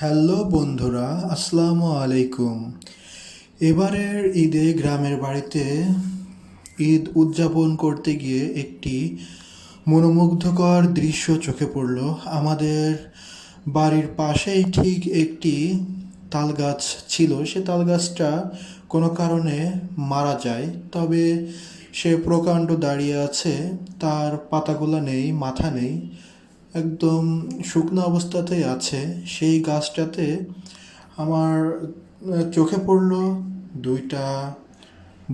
Hello বন্ধুরা, আসসালামু আলাইকুম। এবারের ঈদে গ্রামের বাড়িতে ঈদ উদযাপন করতে গিয়ে একটি মনোমুগ্ধকর দৃশ্য চোখে পড়ল। আমাদের বাড়ির পাশেই ঠিক একটি তাল গাছ ছিল। সে তাল গাছটা কোনো কারণে মারা যায়, তবে সে প্রকাণ্ড দাঁড়িয়ে আছে। তার পাতাগুলো নেই, মাথা নেই। একদম শুকনো অবস্থাতেই আছে। সেই গাছটাতে আমার চোখে পড়ল দুইটা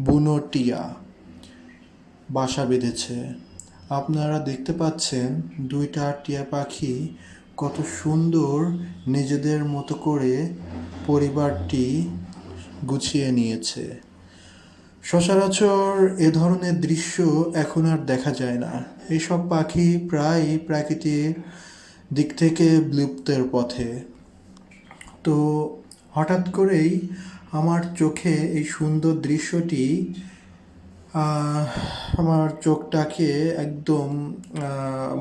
বুনো টিয়া। বাসা বেঁধেছে। আপনারা দেখতে পাচ্ছেন দুইটা টিয়া পাখি কত সুন্দর নিজেদের মতো করে পরিবারটি গুছিয়ে নিয়েছে। সচরাচর এ ধরনের দৃশ্য এখন আর দেখা যায় না। এইসব পাখি প্রায় প্রাকৃতিক দিক থেকে বিলুপ্তের পথে। তো হঠাৎ করেই আমার চোখে এই সুন্দর দৃশ্যটি আমার চোখটাকে একদম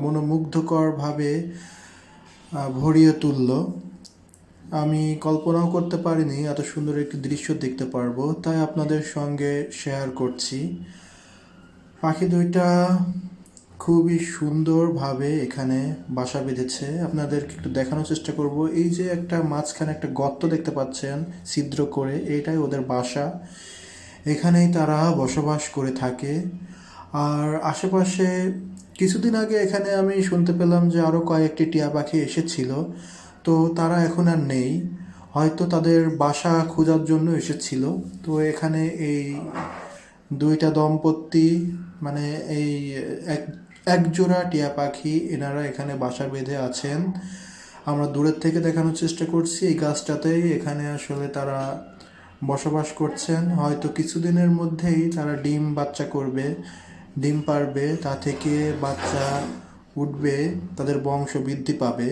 মনোমুগ্ধকরভাবে ভরিয়ে তুললো। আমি কল্পনাও করতে পারিনি এত সুন্দর একটি দৃশ্য দেখতে পারব, তাই আপনাদের সঙ্গে শেয়ার করছি। পাখি দুইটা খুবই সুন্দরভাবে এখানে বাসা বেঁধেছে। আপনাদেরকে একটু দেখানোর চেষ্টা করব। এই যে একটা মাঝখানে একটা গর্ত দেখতে পাচ্ছেন ছিদ্র করে, এটাই ওদের বাসা। এখানেই তারা বসবাস করে থাকে। আর আশেপাশে কিছুদিন আগে এখানে আমি শুনতে পেলাম যে আরও কয়েকটি টিয়া পাখি এসেছিল। তো তারা এখন আর নেই। হয়তো তাদের বাসা খোঁজার জন্য এসেছিল। তো এখানে এই দুইটা দম্পতি মানে এই এক এক জোড়া টিয়া পাখি, এনারা এখানে বাসা বেঁধে আছেন। আমরা দূরের থেকে দেখানোর চেষ্টা করছি। এই গাছটাতেই এখানে আসলে তারা বসবাস করছেন। হয়তো কিছুদিনের মধ্যেই তারা ডিম বাচ্চা করবে, ডিম পারবে, তা থেকে বাচ্চা উঠবে, তাদের বংশ বৃদ্ধি পাবে।